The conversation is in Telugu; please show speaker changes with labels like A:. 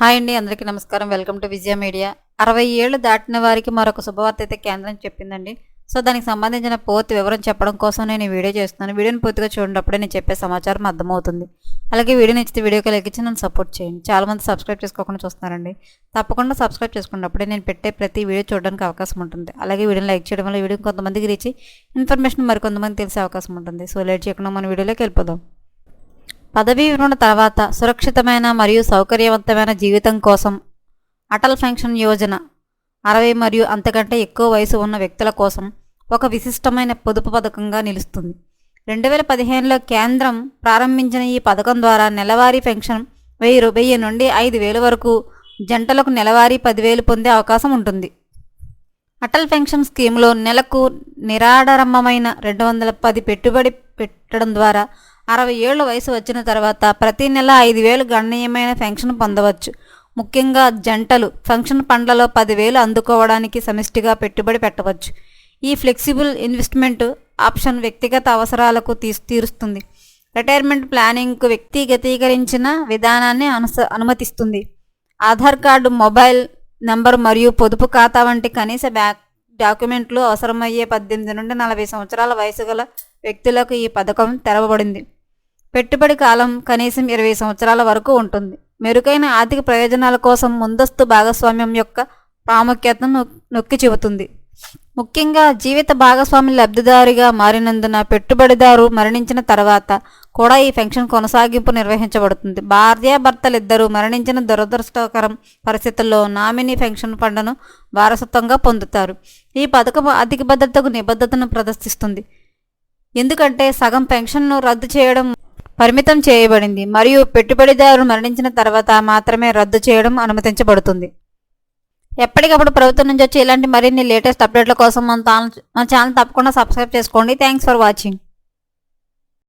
A: హాయ్ అండి అందరికీ నమస్కారం. Welcome to Vijaya media. అరవై ఏళ్ళు దాటిన వారికి మరొక శుభవార్త అయితే కేంద్రం చెప్పిందండి. సో దానికి సంబంధించిన పూర్తి వివరం చెప్పడం కోసం నేను ఈ వీడియో చేస్తున్నాను. వీడియోని పూర్తిగా చూడటప్పుడే నేను చెప్పే సమాచారం అర్థమవుతుంది. అలాగే వీడియో నచ్చితే వీడియోకి లెక్కించి నన్ను సపోర్ట్ చేయండి. చాలామంది సబ్స్క్రైబ్ చేసుకోకుండా చూస్తున్నారండి. తప్పకుండా సబ్స్క్రైబ్ చేసుకున్నప్పుడే నేను పెట్టే ప్రతి వీడియో చూడడానికి అవకాశం ఉంటుంది. అలాగే వీడియోని లైక్ చేయడం వల్ల వీడియో కొంతమందికి రీచి ఇన్ఫర్మేషన్ మరికొంతమంది తెలిసే అవకాశం ఉంటుంది. సో లేట్ చేయకుండా మన వీడియోలోకి వెళ్ళిపోదాం. పదవీ విరమణ తర్వాత సురక్షితమైన మరియు సౌకర్యవంతమైన జీవితం కోసం అటల్ పెన్షన్ యోజన అరవై మరియు అంతకంటే ఎక్కువ వయసు ఉన్న వ్యక్తుల కోసం ఒక విశిష్టమైన పొదుపు పథకంగా నిలుస్తుంది. రెండు వేల పదిహేనులో కేంద్రం ప్రారంభించిన ఈ పథకం ద్వారా నెలవారీ పెన్షన్ వెయ్యి వెయ్యి నుండి ఐదు వేలు వరకు జంటలకు నెలవారీ పదివేలు పొందే అవకాశం ఉంటుంది. అటల్ పెన్షన్ స్కీమ్లో నెలకు నిరాడంబరమైన రెండు వందల పది పెట్టుబడి పెట్టడం ద్వారా అరవై ఏళ్ళ వయసు వచ్చిన తర్వాత ప్రతి నెల ఐదు వేలు గణనీయమైన పెన్షన్ పొందవచ్చు. ముఖ్యంగా జంటలు ఫంక్షన్ పండ్లలో పదివేలు అందుకోవడానికి సమిష్టిగా పెట్టుబడి పెట్టవచ్చు. ఈ ఫ్లెక్సిబుల్ ఇన్వెస్ట్మెంట్ ఆప్షన్ వ్యక్తిగత అవసరాలకు తీ తీరుస్తుంది. రిటైర్మెంట్ ప్లానింగ్కు వ్యక్తిగతీకరించిన విధానాన్ని అనుస అనుమతిస్తుంది. ఆధార్ కార్డు మొబైల్ నంబర్ మరియు పొదుపు ఖాతా వంటి కనీస బ్యాక్ డాక్యుమెంట్లు అవసరమయ్యే పద్దెనిమిది నుండి నలభై సంవత్సరాల వయసు గల వ్యక్తులకు ఈ పథకం తెరవబడింది. పెట్టుబడి కాలం కనీసం ఇరవై సంవత్సరాల వరకు ఉంటుంది. మెరుగైన ఆర్థిక ప్రయోజనాల కోసం ముందస్తు భాగస్వామ్యం యొక్క ప్రాముఖ్యతను నొక్కి చెబుతుంది ముఖ్యంగా జీవిత భాగస్వామి లబ్ధిదారిగా మారినందున పెట్టుబడిదారు మరణించిన తర్వాత కూడా ఈ పెన్షన్ కొనసాగింపు నిర్వహించబడుతుంది. భార్యాభర్తలిద్దరూ మరణించిన దురదృష్టకరం పరిస్థితుల్లో నామినీ పెన్షన్ ఫండ్ను వారసత్వంగా పొందుతారు. ఈ పథకం ఆర్థిక భద్రతకు నిబద్ధతను ప్రదర్శిస్తుంది. ఎందుకంటే సగం పెన్షన్ను రద్దు చేయడం పరిమితం చేయబడింది. మరియు పెట్టుబడిదారు మరణించిన తర్వాత మాత్రమే రద్దు చేయడం అనుమతించబడుతుంది. ఎప్పటికప్పుడు ప్రభుత్వం నుంచి వచ్చే ఇలాంటి మరిన్ని లేటెస్ట్ అప్డేట్ల కోసం మన ఛానల్ మన ఛానల్ తప్పకుండా సబ్స్క్రైబ్ చేసుకోండి. Thanks for watching.